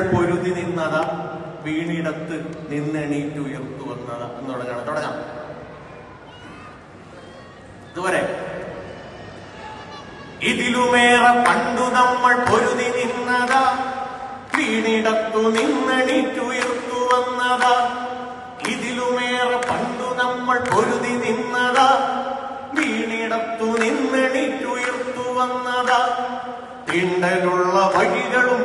പൊരുതി നിന്നത വീണിടത്ത് നിന്നെണീറ്റുയർത്തു വന്നട എന്ന് തുടങ്ങണം തുടങ്ങാം. ഇതുവരെ ഇതിലുമേറെ പണ്ടു നമ്മൾ പൊരുതി നിന്നത വീണിടത്തു നിന്നെണീറ്റുയർത്തു വന്നത. ഇതിലുമേറെ പണ്ടു നമ്മൾ പൊരുതി നിന്നത വീണിടത്തു നിന്നെണീറ്റുയർത്തു വന്നത. തിണ്ടലുള്ള വഴികളും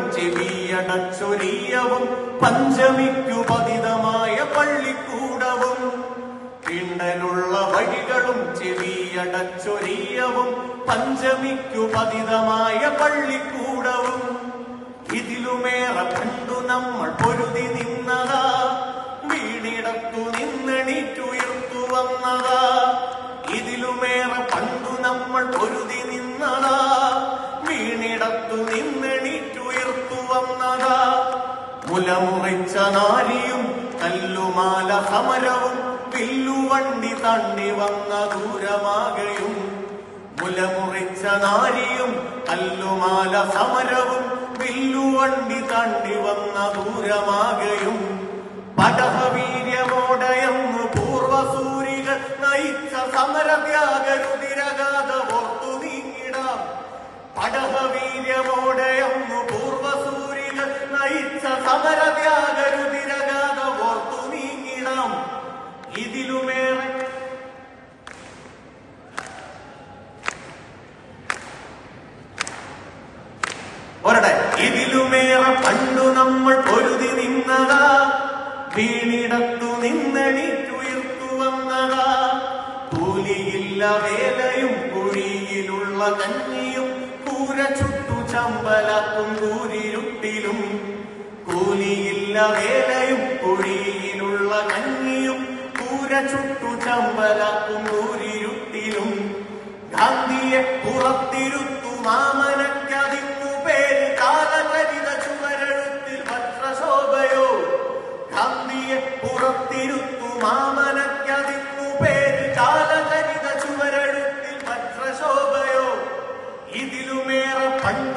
ചെവിയടച്ചൊരിയവും പഞ്ചമിക്കു പതിതമായ പള്ളിക്കൂടവും തിണ്ടലുള്ള വഴികളും ചെവിയടച്ചൊരിയവും പഞ്ചമിക്കു പതിതമായ പള്ളിക്കൂടവും ഇതിലുമേറെ കണ്ടു നമ്മൾ പൊരുതി മുലമുറിച്ച നാലിയും കല്ലുമാല സമരവും പില്ലുവണ്ടി തണ്ടി വന്ന ദൂരമാകയും. മുലമുറിച്ച നാരിയും കല്ലുമാല സമരവും പില്ലുവണ്ടി തണ്ടി വന്ന ദൂരമാകയും. പടഹവീര്യമോടയന്നു പൂർവസൂരികൾ നയിച്ച സമരത്യാഗരുതിരകാത ഓർത്തു നീങ്ങിടാം. പടഹവീര്യമോടയന്നു ഇതിലുമേറെ ഒരടെ ഇതിലുമേറെ പണ്ടു നമ്മൾ പൊരുതി നിന്നതാ വീണിടത്തു നിന്നെണീറ്റുയർത്തു വന്നതാ. കൂലിയില്ല വേലയും കുഴിയിലുള്ള കഞ്ഞിയും കൂര ചുട്ടു ചമ്പലത്തും കൂരിരുട്ടിലും കൂലിയില്ല വേലയും കുഴിയിൽ ചൂര ചുട്ടു ചമ്പല കുണ്ടൂരിരുട്ടിലും ഗാന്ധിയെ പുറത്തിരുത്തു മാമനക്കതിന്നു പേര് കാലകരിത ചുമരെഴുത്തിൽ വജ്രശോഭയോ ഗാന്ധിയെ പുറത്തിരുത്തു മാമനക്കതിന്നു പേര് കാലകരിത ചുമരെഴുത്തിൽ വജ്രശോഭയോ ഇതിലുമേറെ പണ്ട്